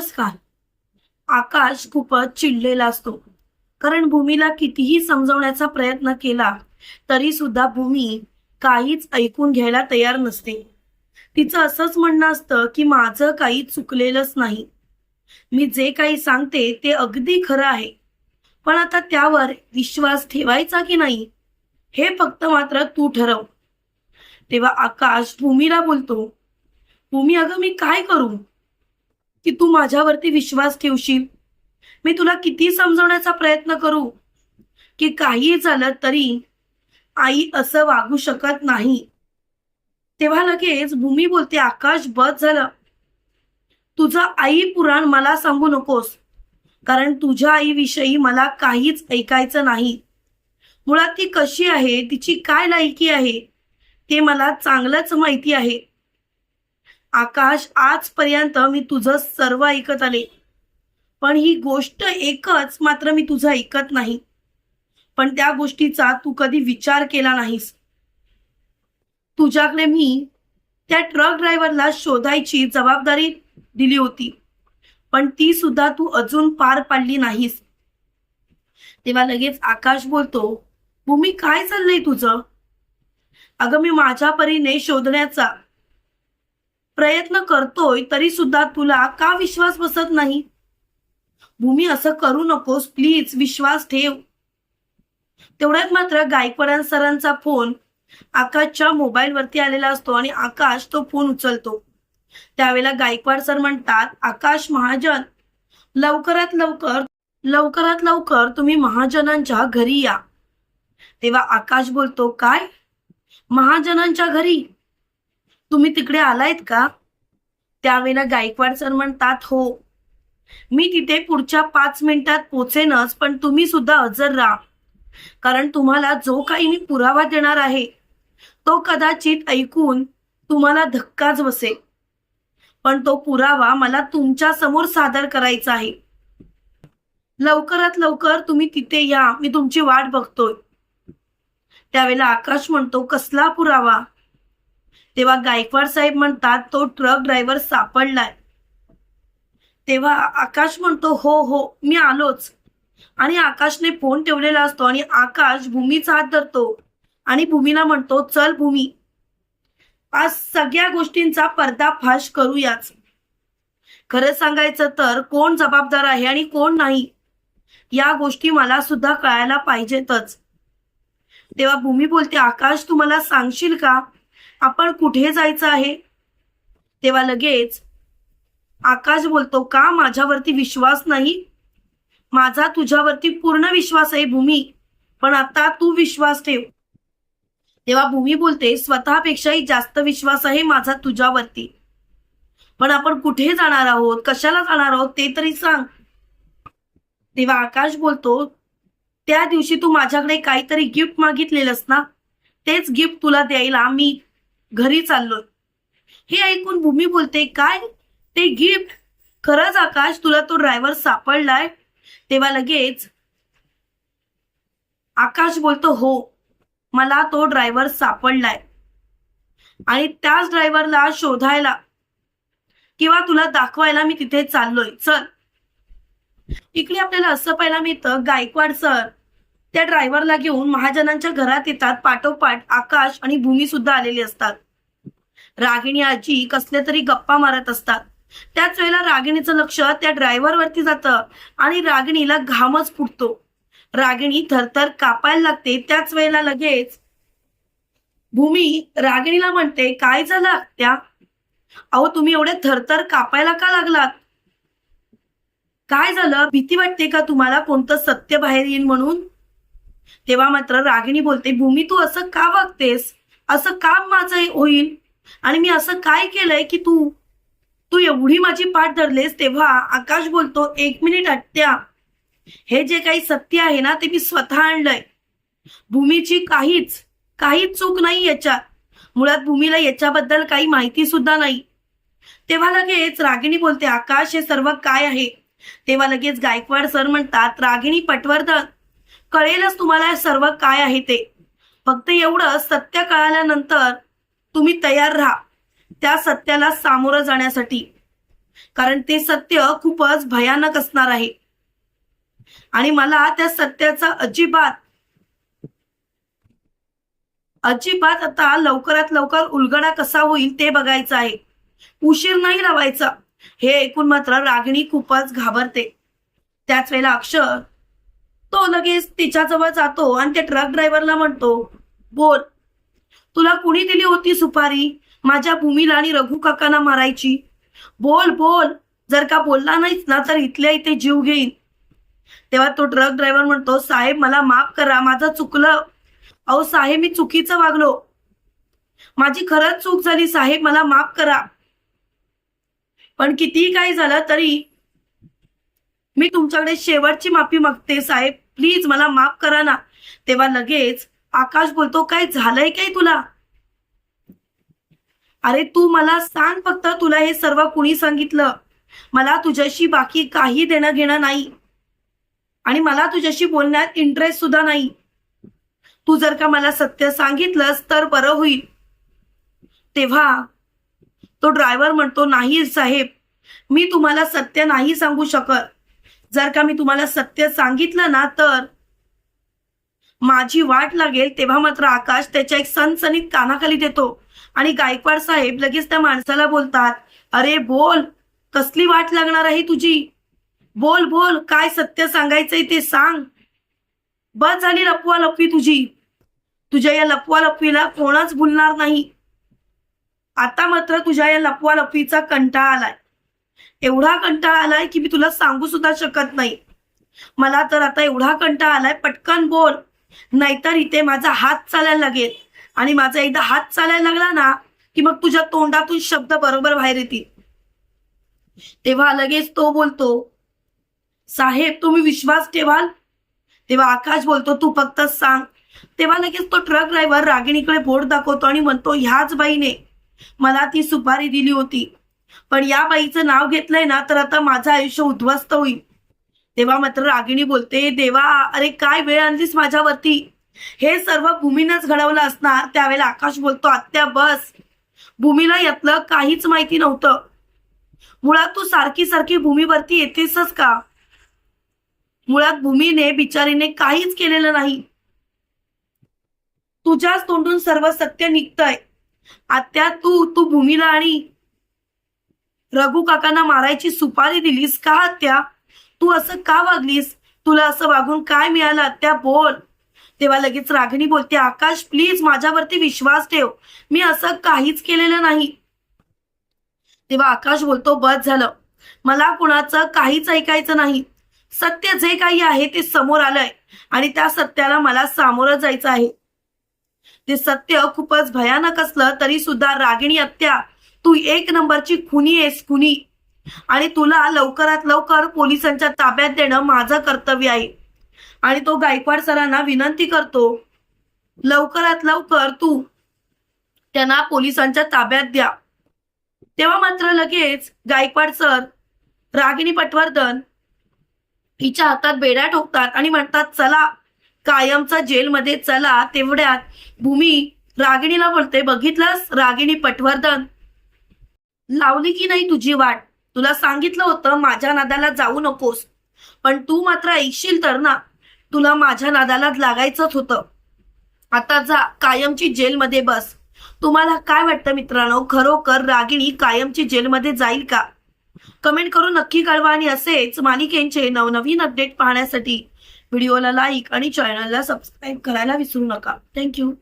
नमस्कार. आकाश खूपच चिडलेला असतो. कारण भूमीला कितीही समजवण्याचा प्रयत्न केला तरी सुद्धा भूमी काहीच ऐकून घ्यायला तयार नसते. तिचं असंच म्हणणं असतं की माझं काही चुकलेलंच नाही. मी जे काही सांगते ते अगदी खरं आहे. पण आता त्यावर विश्वास ठेवायचा की नाही हे फक्त मात्र तू ठरव. तेव्हा आकाश भूमीला बोलतो भूमी अगं मी काय करू? की तू माझ्यावरती विश्वास ठेवशील? मी तुला किती समजवण्याचा प्रयत्न करू? की काही झालं तरी आई असं वागू शकत नाही. तेव्हा लगेच भूमी बोलते आकाश बस झालं. तुझं आई पुराण मला सांगू नकोस. कारण तुझ्या आईविषयी मला काहीच ऐकायचं नाही. मुळात ती कशी आहे? तिची काय लायकी आहे? ते मला चांगलंच माहिती आहे. आकाश आजपर्यंत मी तुझं सर्व ऐकत आले. पण ही गोष्ट एकच मात्र मी तुझं ऐकत नाही. पण त्या गोष्टीचा तू कधी विचार केला नाहीस. तुझ्याकडे मी त्या ट्रक ड्रायव्हरला शोधायची जबाबदारी दिली होती. पण ती सुद्धा तू अजून पार पाडली नाहीस. तेव्हा लगेच आकाश बोलतो भूमी काय चाललंय तुझं? अगं मी माझ्या परीने शोधण्याचा प्रयत्न करतोय तरी सुद्धा तुला का विश्वास बसत नाही? भूमी असं करू नकोस प्लीज विश्वास ठेव. तेवढ्यात मात्र गायकवाडां सरांचा फोन आकाशच्या मोबाईलवरती आलेला असतो आणि आकाश तो फोन उचलतो. त्यावेळेला गायकवाड सर म्हणतात आकाश महाजन लवकरात लवकर लवकरात लवकर तुम्ही महाजनांच्या घरी या. तेव्हा आकाश बोलतो काय? महाजनांच्या घरी? तुम्ही तिकडे आलायत का? त्यावेळेला गायकवाड सर म्हणतात हो मी तिथे पुढच्या पाच मिनिटात पोचेनच पण तुम्ही सुद्धा हजर राहा. कारण तुम्हाला जो काही मी पुरावा देणार आहे तो कदाचित ऐकून तुम्हाला धक्काच बसेल. पण तो पुरावा मला तुमच्यासमोर सादर करायचा आहे. लवकरात लवकर तुम्ही तिथे या मी तुमची वाट बघतोय. त्यावेळेला आकाश म्हणतो कसला पुरावा? तेव्हा गायकवाड साहेब म्हणतात तो ट्रक ड्रायव्हर सापडलाय. तेव्हा आकाश म्हणतो हो हो मी आलोच. आणि आकाशने फोन ठेवलेला असतो आणि आकाश भूमीचा हात धरतो आणि भूमीला म्हणतो चल भूमी. आज सगळ्या गोष्टींचा पर्दाफाश करूयाच. खरं सांगायचं तर कोण जबाबदार आहे आणि कोण नाही या गोष्टी मला सुद्धा कळायला पाहिजेतच. तेव्हा भूमी बोलते आकाश तू मला सांगशील का? आपण कुठे जायचं आहे? तेव्हा लगेच आकाश बोलतो का माझ्यावरती विश्वास नाही? माझा तुझ्यावरती पूर्ण विश्वास आहे भूमी पण आता तू विश्वास ठेव. तेव्हा भूमी बोलते स्वतःपेक्षाही जास्त विश्वास आहे माझा तुझ्यावरती. पण आपण कुठे जाणार आहोत? कशाला जाणार आहोत? ते तरी सांग. तेव्हा आकाश बोलतो त्या दिवशी तू माझ्याकडे काहीतरी गिफ्ट मागितलेलंस ना? तेच गिफ्ट तुला द्यायला मी घरी चाललोय हे ऐकून भूमी बोलते काय? ते गिफ्ट खरंच आकाश तुला तो ड्रायव्हर सापडलाय? तेव्हा लगेच आकाश बोलतो हो मला तो ड्रायव्हर सापडलाय. आणि त्याच ड्रायव्हरला शोधायला किंवा तुला दाखवायला मी तिथे चाललोय. चल. इकडे आपल्याला असं पाहायला मिळतं गायकवाड सर त्या ड्रायव्हरला घेऊन महाजनांच्या घरात येतात. पाठोपाठ आकाश आणि भूमी सुद्धा आलेली असतात. रागिणी आजी कसले तरी गप्पा मारत असतात. त्याच वेळेला रागिणीचं लक्ष त्या ड्रायव्हर वरती जातं आणि रागिणीला घामच फुटतो. रागिणी थरथर कापायला लागते. त्याच वेळेला लगेच भूमी रागिणीला म्हणते काय झालं त्या अहो तुम्ही एवढे थरथर कापायला का लागलात? काय झालं? भीती वाटते का तुम्हाला कोणतं सत्य बाहेर येईल म्हणून? तेव्हा मात्र रागिणी बोलते भूमी तू असं का वागतेस? असं का माझं होईल? आणि मी असं काय केलंय की तू तू एवढी माझी पाठ धरलेस? तेव्हा आकाश बोलतो एक मिनिट आत्या. हे जे काही सत्य आहे ना ते मी स्वतः आणलंय. भूमीची काहीच काहीच चूक नाही याच्यात. मुळात भूमीला याच्याबद्दल काही माहिती सुद्धा नाही. तेव्हा लगेच रागिणी बोलते आकाश हे सर्व काय आहे? तेव्हा लगेच गायकवाड सर म्हणतात रागिणी पटवर्धन कळेलच तुम्हाला सर्व काय आहे ते. फक्त एवढं सत्य कळाल्यानंतर तुम्ही तयार राहा त्या सत्याला सामोरं जाण्यासाठी. कारण ते सत्य खूपच भयानक असणार आहे. आणि मला त्या सत्याचा अजिबात अजिबात आता लवकरात लवकर उलगडा कसा होईल ते बघायचं आहे. उशीर नाही लावायचा. हे ऐकून मात्र रागिणी खूपच घाबरते. त्याच वेळेला अक्षर तो लगेच तिच्याजवळ जातो आणि त्या ट्रक ड्रायव्हरला म्हणतो बोल तुला कुणी दिली होती सुपारी? माझ्या भूमीला आणि रघु काकांना मारायची. बोल बोल जर का बोलला नाहीच ना तर इथल्या इथे जीव घेईन. तेव्हा तो ट्रक ड्रायव्हर म्हणतो साहेब मला माफ करा माझं चुकलं. अहो साहेब मी चुकीचं वागलो. माझी खरंच चूक झाली साहेब मला माफ करा. पण कितीही काही झालं तरी मी तुमच्याकडे शेवटची माफी मागते साहेब. प्लीज मला माफ करा ना. तेव्हा लगेच आकाश बोलतो काय झालंय काय तुला? अरे तू मला सांग फक्त तुला हे सर्व कुणी सांगितलं. मला तुझ्याशी बाकी काही देणं घेणं नाही. आणि मला तुझ्याशी बोलण्यात इंटरेस्ट सुद्धा नाही. तू जर का मला सत्य सांगितलंस तर बरं होईल. तेव्हा तो ड्रायव्हर म्हणतो नाही साहेब. मी तुम्हाला सत्य नाही सांगू शकत. जर का मी तुम्हाला सत्य सांगितलं ना तर माझी वाट लागेल तेव्हा मात्र आकाश त्याच्या एक सनसनीत कानाखाली देतो आणि गायकवाड साहेब लगेच त्या माणसाला बोलतात अरे बोल कसली वाट लागणार आहे तुझी? बोल बोल काय सत्य सांगायचंय ते सांग. बस झाली लपवा लपवी तुझी. तुझ्या या लपवा लपवीला कोणाच भुलणार नाही. आता मात्र तुझ्या या लपवा लपवीचा कंटाळा आलाय. एवढा कंटाळा आलाय की मी तुला सांगू सुद्धा शकत नाही. मला तर आता एवढा कंटाळा आलाय पटकन बोल. नाहीतर इथे माझा हात चालायला लागेल. आणि माझा एकदा हात चालायला लागला ना की मग तुझ्या तोंडातून शब्द बरोबर बाहेर येतील. तेव्हा लगेच तो बोलतो साहेब तुम्ही विश्वास ठेवाल? तेव्हा आकाश बोलतो तू फक्त सांग. तेव्हा लगेच तो ट्रक ड्रायव्हर रागिणीकडे बोट दाखवतो आणि म्हणतो ह्याच बाईने मला ती सुपारी दिली होती. पण या बाईचं नाव घेतलंय ना तर आता माझं आयुष्य उद्ध्वस्त होईल. तेव्हा मात्र रागिणी बोलते देवा अरे काय वेळ आणलीस माझ्यावरती? हे सर्व भूमीनंच घडवलं असणार. त्यावेळेला आकाश बोलतो आत्या बस. भूमीला यातलं काहीच माहिती नव्हतं. मुळात तू सारखी सारखी भूमीवरती येतेसच का? मुळात भूमीने बिचारीने काहीच केलेलं नाही. तुझ्याच तोंडून सर्व सत्य निघतंय. आत्या तू तू भूमीला आणि रघु काकांना मारायची सुपारी दिलीस का हत्या? तू असं का वागलीस? तुला असं वागून काय मिळालं त्या बोल. तेव्हा लगेच रागिणी बोलते आकाश प्लीज माझ्यावरती विश्वास ठेव. मी असं काहीच केलेलं नाही. तेव्हा आकाश बोलतो बस झालं. मला कुणाचं काहीच ऐकायचं नाही. सत्य जे काही आहे ते समोर आलंय आणि त्या सत्याला मला सामोरं जायचं आहे. ते सत्य खूपच भयानक असलं तरी सुद्धा रागिणी हत्या तू एक नंबरची खुनी आहेस खुनी. आणि तुला लवकरात लवकर पोलिसांच्या ताब्यात देणं माझं कर्तव्य आहे. आणि तो गायकवाड सरांना विनंती करतो लवकरात लवकर तू त्यांना पोलिसांच्या ताब्यात द्या. तेव्हा मात्र लगेच गायकवाड सर रागिणी पटवर्धन हिच्या हातात बेड्या ठोकतात आणि म्हणतात चला कायमचा जेलमध्ये चला तेवढ्यात भूमी रागिणीला बोलते बघितलंस रागिणी पटवर्धन? लावली की नाही तुझी वाट? तुला सांगितलं होतं माझ्या नादाला जाऊ नकोस. पण तू मात्र ऐकशील तर ना तुला माझ्या नादाला लागायचंच होतं. आता जा कायमची जेलमध्ये बस. तुम्हाला काय वाटतं मित्रांनो? खरोखर रागिणी कायमची जेलमध्ये जाईल का? कमेंट करून नक्की कळवा आणि असेच मालिकेंचे नवनवीन अपडेट पाहण्यासाठी व्हिडिओला लाईक आणि चॅनलला सबस्क्राईब करायला विसरू नका. थँक्यू.